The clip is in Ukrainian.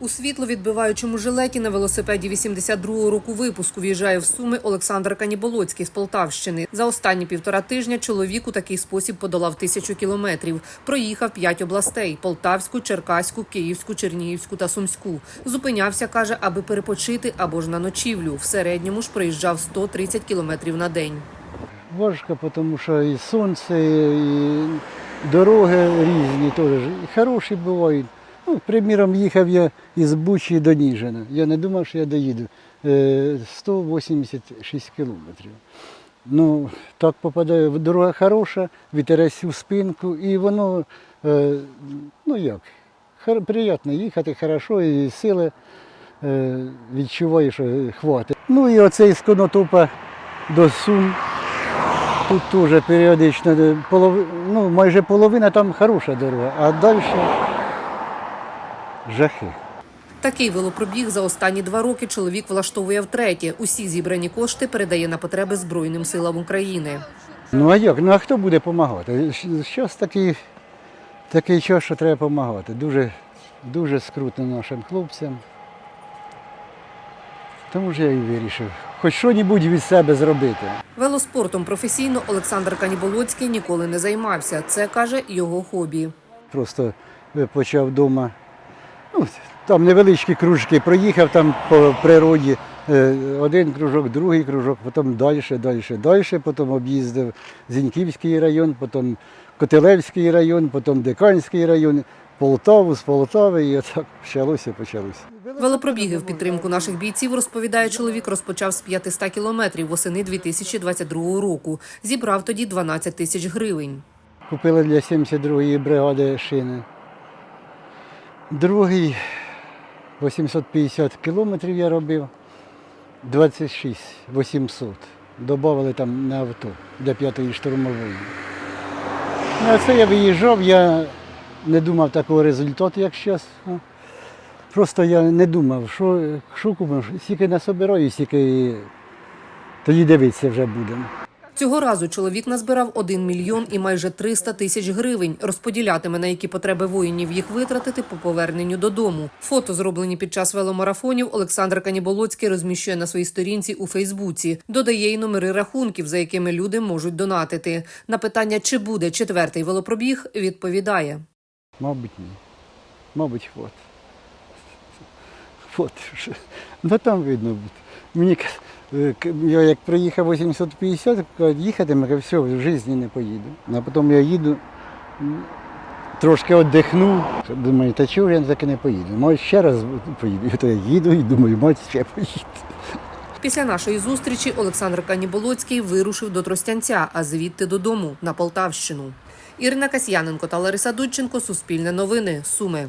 У світло відбиваючому жилеті на велосипеді 82-го року випуску в'їжджає в Суми Олександр Каніболоцький з Полтавщини. За останні півтора тижня чоловік у такий спосіб подолав тисячу кілометрів. Проїхав п'ять областей: Полтавську, Черкаську, Київську, Чернігівську та Сумську. Зупинявся, каже, аби перепочити або ж на ночівлю. В середньому ж проїжджав 130 кілометрів на день. Важко, тому що і сонце, і дороги різні теж. Хороші бувають. Ну, приміром, їхав я із Бучі до Ніжина. Я не думав, що я доїду. Е, 186 кілометрів. Ну, так попадаю, дорога хороша, вітерець у спинку, і воно, е, ну як, приємно їхати, хорошо, і сили е, відчуваю, що хватить. Ну і оцей з Конотопа до Сум. Тут теж періодично, е, полови, ну, майже половина там хороша дорога, а далі жахи. Такий велопробіг за останні два роки чоловік влаштовує втретє. Усі зібрані кошти передає на потреби Збройним силам України. Ну а як? Ну а хто буде допомагати? Зараз такий, такий час, що треба допомагати. Дуже, дуже скрутно нашим хлопцям. Тому ж я і вирішив. Хоч щось від себе зробити. Велоспортом професійно Олександр Каніболоцький ніколи не займався. Це каже його хобі. Просто почав вдома. Ну, там невеличкі кружки, проїхав там по природі. е, Один кружок, другий кружок, потім далі, далі, далі, потім об'їздив Зіньківський район, потім Котелевський район, потім Диканський район, Полтаву, з Полтави, і отак почалося, почалося. Велопробіги в підтримку наших бійців, розповідає чоловік, розпочав з 500 кілометрів восени 2022 року. Зібрав тоді 12 тисяч гривень. Купили для 72-ї бригади шини. Другий 850 кілометрів я робив, 26 800. Добавили там на авто для 5-ї штурмової. Ну, а це я виїжджав, я не думав такого результату, як зараз. Просто я не думав, що, що купимо, стільки насобираю, стільки тоді дивитися вже будемо. Цього разу чоловік назбирав 1 мільйон і майже 300 тисяч гривень. Розподілятиме, на які потреби воїнів їх витратити по поверненню додому. Фото, зроблені під час веломарафонів, Олександр Каніболоцький розміщує на своїй сторінці у Фейсбуці. Додає й номери рахунків, за якими люди можуть донатити. На питання, чи буде четвертий велопробіг, відповідає. Мабуть, ні. Мабуть, хват. От. що. Ну там видно буде. Мені я як приїхав 850, їхати, кажу, все, в житті не поїду. А потім я їду, трошки віддихну. Думаю, та чого я таки не поїду? Може ще раз поїду. І то я їду і думаю, мать ще поїду. Після нашої зустрічі Олександр Каніболоцький вирушив до Тростянця, а звідти додому на Полтавщину. Ірина Касьяненко та Лариса Дудченко. Суспільне новини. Суми.